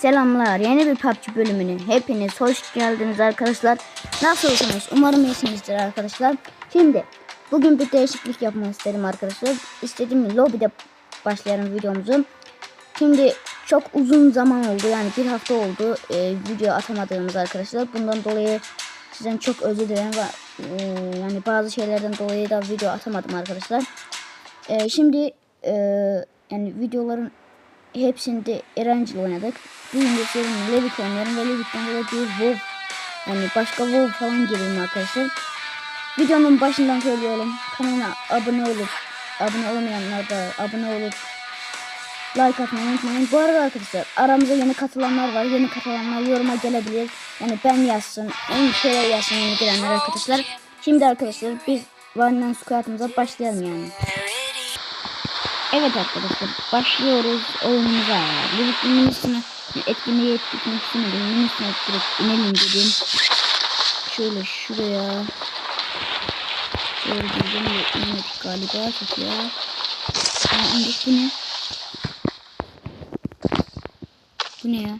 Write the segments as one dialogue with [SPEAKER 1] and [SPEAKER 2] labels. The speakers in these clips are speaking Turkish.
[SPEAKER 1] Selamlar. Yeni bir PUBG bölümüne hepiniz hoş geldiniz arkadaşlar. Nasılsınız? Umarım iyisinizdir arkadaşlar. Şimdi bugün bir değişiklik yapmak istedim arkadaşlar. İstediğim lobide başlayalım videomuzu. Şimdi çok uzun zaman oldu yani bir hafta oldu e, video atamadığımız arkadaşlar. Bundan dolayı sizden çok özür dilerim e, yani bazı şeylerden dolayı da video atamadım arkadaşlar. E, şimdi e, yani videoların hepsinde Erencil oynadık. Bugün de senin Levit oynuyorum ve Levit'ten dolayı bir WoW yani başka WoW falan gelirim arkadaşlar. Videonun başından söylüyorum. Kanala abone olup abone olmayanlar da abone olup like atmayı unutmayın. Bu arada arkadaşlar aramıza yeni katılanlar var. Yeni katılanlar yoruma gelebilir. Yani ben yazsın. En şeyler yazsın yeni gelenler arkadaşlar. Şimdi arkadaşlar biz One Squad'ımıza başlayalım yani. Evet arkadaşlar başlıyoruz oyunumuza. Dedik minisine etkinliğe etkinlik istemedim. Minisine direkt inelim dedim. Şöyle şuraya. Şöyle girdim de inemedik galiba. Çok ya. Aa, indik bu ne? Bu ne ya?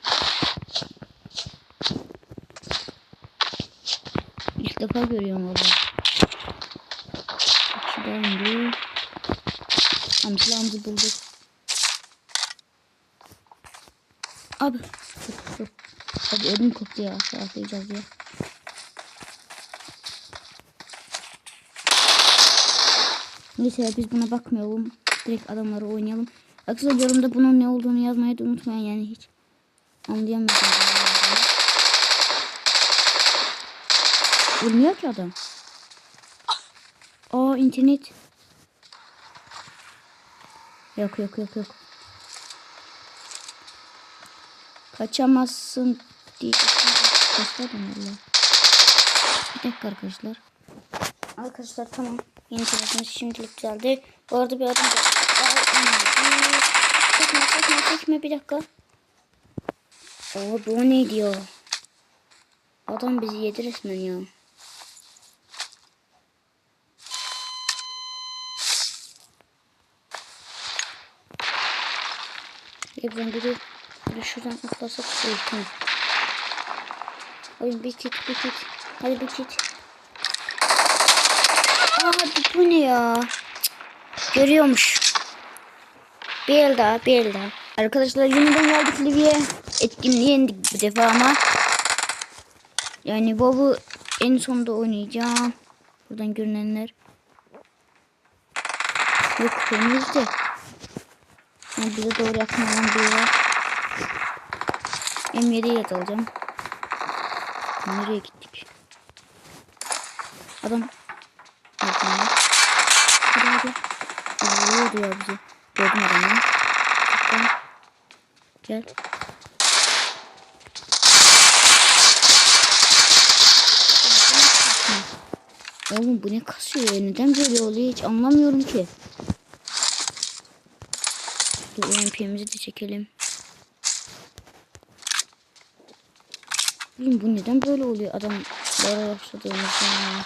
[SPEAKER 1] İlk defa görüyorum valla. İki daha Tamam silahımızı bulduk. Abi. Dur, dur. Abi ödüm koptu ya. Aşağı atlayacağız ya. Neyse biz buna bakmayalım. Direkt adamları oynayalım. Arkadaşlar yorumda bunun ne olduğunu yazmayı da unutmayın yani hiç. Anlayamadım. Vurmuyor ki adam. Aa internet. Yok yok yok yok. Kaçamazsın diye. Kaçmadım valla. Bir dakika arkadaşlar. Arkadaşlar tamam. Yeni telefonumuz şimdilik güzeldi. Bu arada bir adım. Çekme çekme çekme bir dakika. Oo bu ne diyor? Adam bizi yedi resmen ya. Evden biri böyle şuradan atlasak tamam. Oyun bir kit bir kit. Hadi bir kit. Aa bu ne ya? Görüyormuş. Bir el daha bir el daha. Arkadaşlar yeniden geldik Livy'ye. Etkinliğe indik bu defa ama. Yani Bob'u en sonunda oynayacağım. Buradan görünenler. Yok önümüzde. Yani bize doğru yakın olan biri var. M7'yi yakalayacağım. Nereye gittik? Adam. Bakın. Hadi hadi. Diyor bizi. Gördüm adamı. Gel. Oğlum bu ne kasıyor ya? Neden böyle oluyor hiç anlamıyorum ki. Dur UMP'mizi de çekelim. Oğlum bu neden böyle oluyor adamlara başladığımızda ya.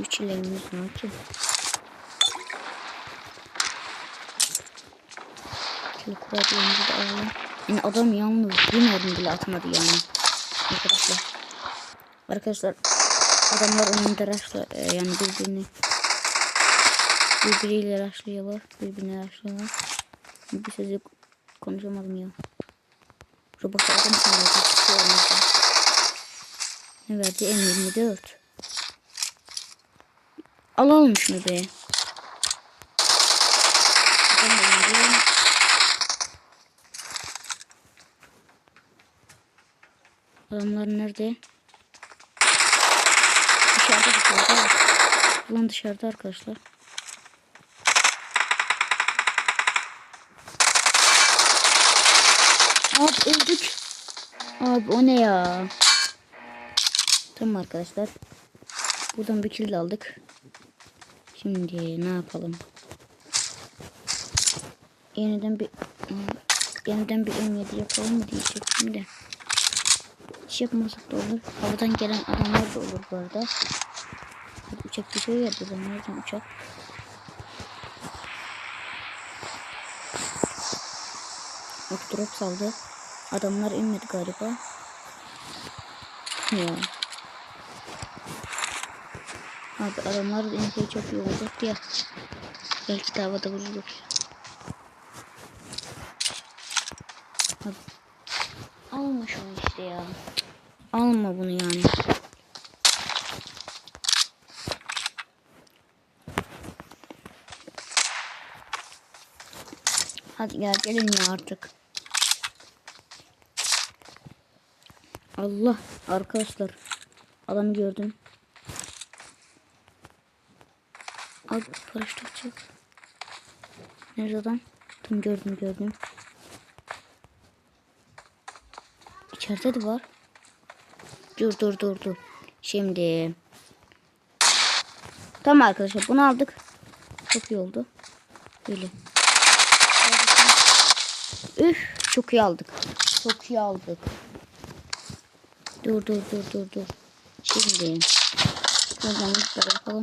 [SPEAKER 1] Üç ilerimiz var ki. Şöyle kurabiye'mizi de alalım. Yani adam yalnız mermi bile atmadı yani. Arkadaşlar. Arkadaşlar adamlar önünde raşla e, yani birbirini birbiriyle raşlıyorlar. Birbirine raşlıyorlar. Bir sözü konuşamadım ya. Robot adam sanırım. Ne verdi? M24. Alalım şunu be. Adamlar nerede? Dışarıda dışarıda. Ulan dışarıda arkadaşlar. Abi öldük. Abi o ne ya? Tamam arkadaşlar. Buradan bir kill aldık. Şimdi ne yapalım? Yeniden bir yeniden bir M7 yapalım mı diyecektim de. Hiç yapmasak da olur. Havadan gelen adamlar da olur bu arada. Uçak geçiyor ya buradan nereden uçak? Drop saldı. Adamlar inmedi galiba. Ya. Abi adamlar da inse çok iyi olacak ya. Belki de havada vururuz. Abi. Alma şunu işte ya. Alma bunu yani. Hadi gel gelin ya artık. Allah arkadaşlar. Adamı gördüm. Abi paraşüt çek. Nerede adam? Tam gördüm gördüm. İçeride de var. Dur dur dur dur. Şimdi. Tamam arkadaşlar bunu aldık. Çok iyi oldu. Böyle. Üf çok iyi aldık. Çok iyi aldık. Dur dur dur dur dur. Şimdi. Şuradan bir yapalım.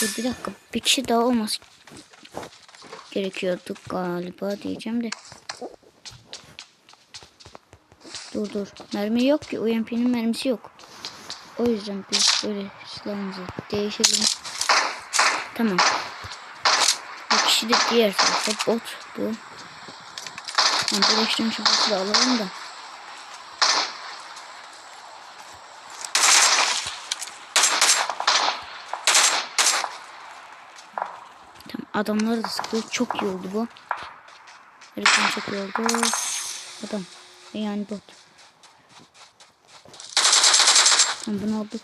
[SPEAKER 1] Dur bir dakika. Bir kişi daha olması gerekiyordu galiba diyeceğim de. Dur dur. Mermi yok ki. UMP'nin mermisi yok. O yüzden biz böyle silahımızı değişelim. Tamam. Bu kişi de diğer tarafta bot bu. Yani birleştiğim şu botu da alalım da. Adamları da sıkıyor. Çok iyi oldu bu. Heriften çok iyi oldu. Adam. Yani bot. Tamam bunu aldık.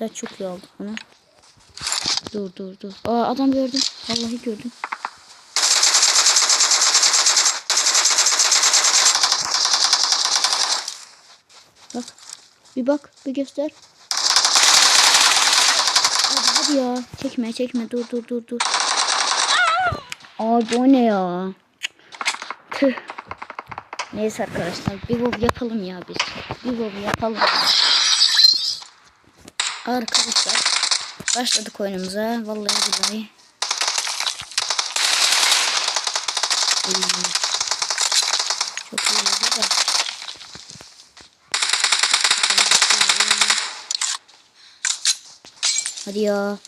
[SPEAKER 1] Da çok iyi aldık bunu. Dur dur dur. Aa adam gördüm. Vallahi gördüm. Bak. Bir bak. Bir göster. Hadi ya. Çekme çekme. Dur dur dur dur. Abi o ne ya? Tüh. Neyse arkadaşlar. Bir WoW yapalım ya biz. Bir WoW yapalım. Arkadaşlar. Başladık oyunumuza. Vallahi billahi. Hmm. Çok iyi oldu da. Hadi ya.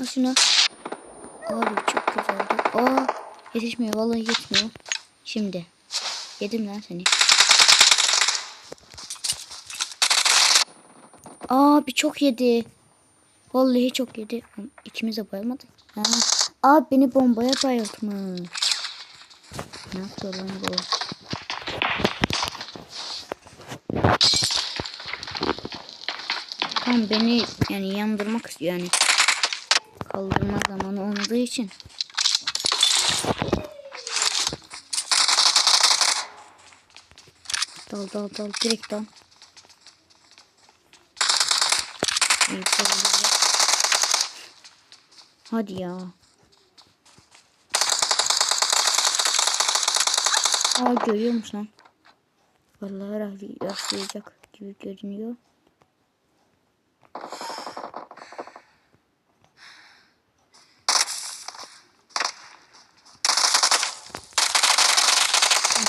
[SPEAKER 1] Al şunu. Abi çok güzel oldu. Aa, yetişmiyor. Vallahi yetmiyor. Şimdi. Yedim lan seni. Abi çok yedi. Vallahi çok yedi. İkimiz de bayılmadık. Ha. Abi beni bombaya bayıltmış. Ne yapıyor lan bu? Tam beni yani yandırmak yani. Kaldırma zamanı olmadığı için. Dal dal dal direkt dal. Hadi ya. Aa görüyor musun? Vallahi rastlayacak gibi görünüyor.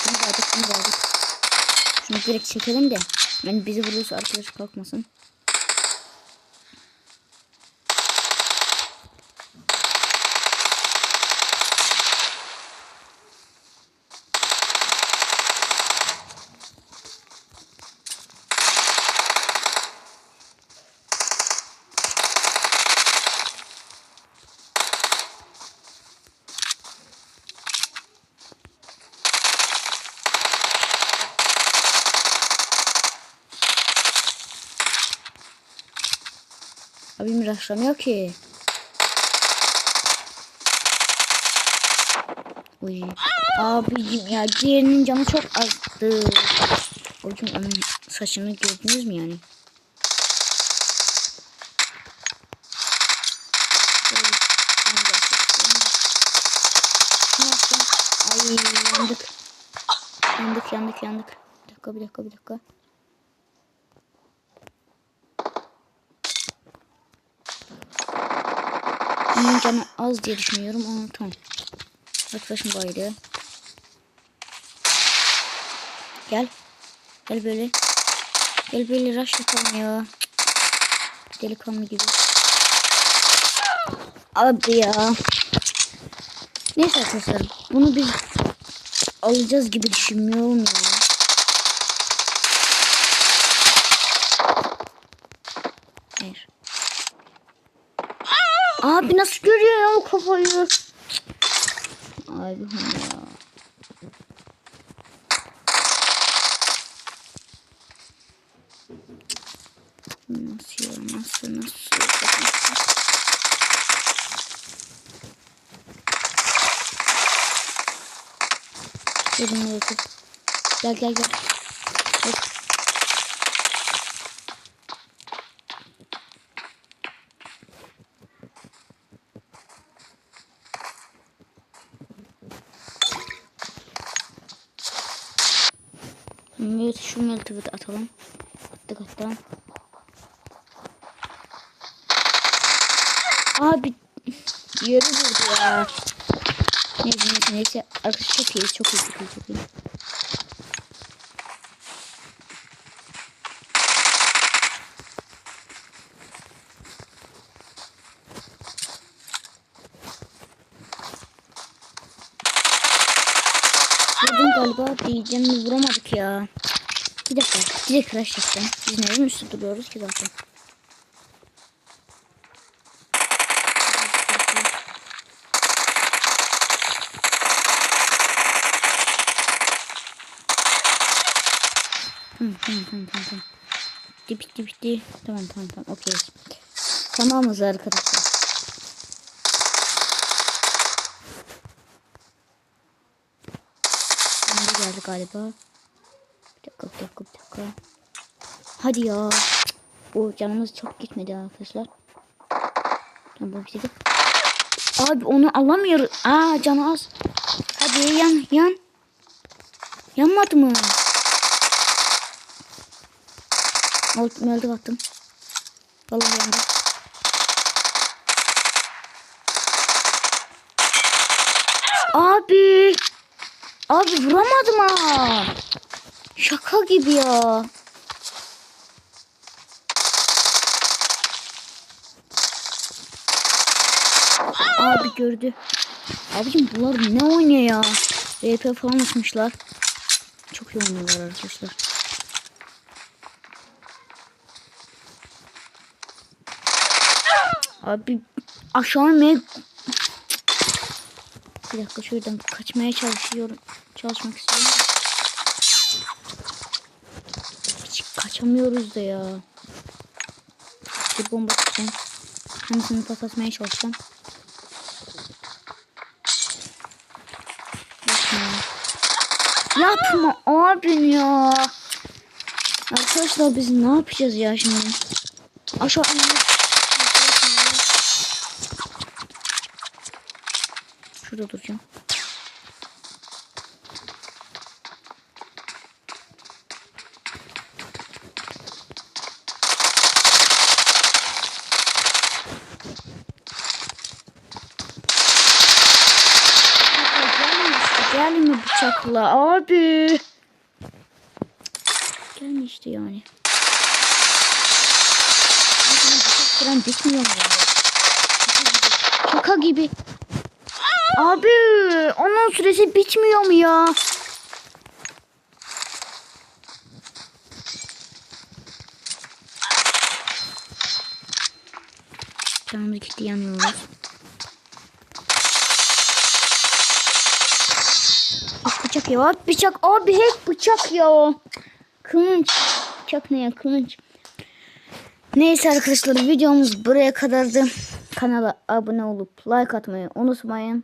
[SPEAKER 1] Bunu verdik, bunu verdik. Şunu direkt çekelim de. Yani bizi vurursa arkadaş kalkmasın. Abim raşlamıyor ki. Uy. Abicim ya diğerinin canı çok azdı. Hocam onun saçını gördünüz mü yani? Yandık. Yandık yandık yandık. Bir dakika bir dakika bir dakika. Onun canı az diye düşünüyorum ama tamam. Arkadaşım bayılıyor. Gel. Gel böyle. Gel böyle rush yapalım ya. Delikanlı gibi. Abi ya. Neyse arkadaşlar. Bunu biz alacağız gibi düşünmüyorum ya. Hayır. Abi nasıl görüyor ya o kafayı? Abi ya. Nasıl ya nasıl nasıl? Gel gel gel. Gel. Evet şu meltimi de atalım. Attık attık. Abi yarı vurdu ya. Neyse neyse neyse. Arkadaşlar çok iyi çok iyi çok iyi çok iyi. Galiba diyeceğim vuramadık ya. Bir dakika direkt crash yapacağım. Biz neden üstte duruyoruz ki zaten. Tamam tamam tamam. tamam. Bitti bitti bitti. Tamam tamam tamam okey. Tamamız arkadaşlar. Geldi galiba. Bir dakika bir dakika bir dakika. Hadi ya. O canımız çok gitmedi arkadaşlar. Tamam bu bitti. Abi onu alamıyoruz. Aa canı az. Hadi yan yan. Yanmadı mı? Alt meldik attım. Vallahi yandı. Abi. Abi vuramadım ha. Şaka gibi ya. Abi gördü. Abicim bunlar ne oynuyor ya? RP falan açmışlar. Çok iyi oynuyorlar arkadaşlar. Abi aşağı inmeye... Bir dakika şuradan kaçmaya çalışıyorum. Çalışmak istiyorum. Hiç kaçamıyoruz da ya. Bir bomba tutacağım. Hangisini patlatmaya çalışacağım. Yapma. Abim ya. Arkadaşlar biz ne yapacağız ya şimdi? Aşağı inmek Şurada duracağım. Gelme bıçakla abi. Gelme işte yani. Bıçak falan bitmiyor. Şaka gibi. Abi onun süresi bitmiyor mu ya? Canımız gitti yanıyoruz. Hep bıçak ya. Abi bıçak. Abi hep bıçak ya. Kılıç. Bıçak ne ya kılıç. Neyse arkadaşlar videomuz buraya kadardı. Kanala abone olup like atmayı unutmayın.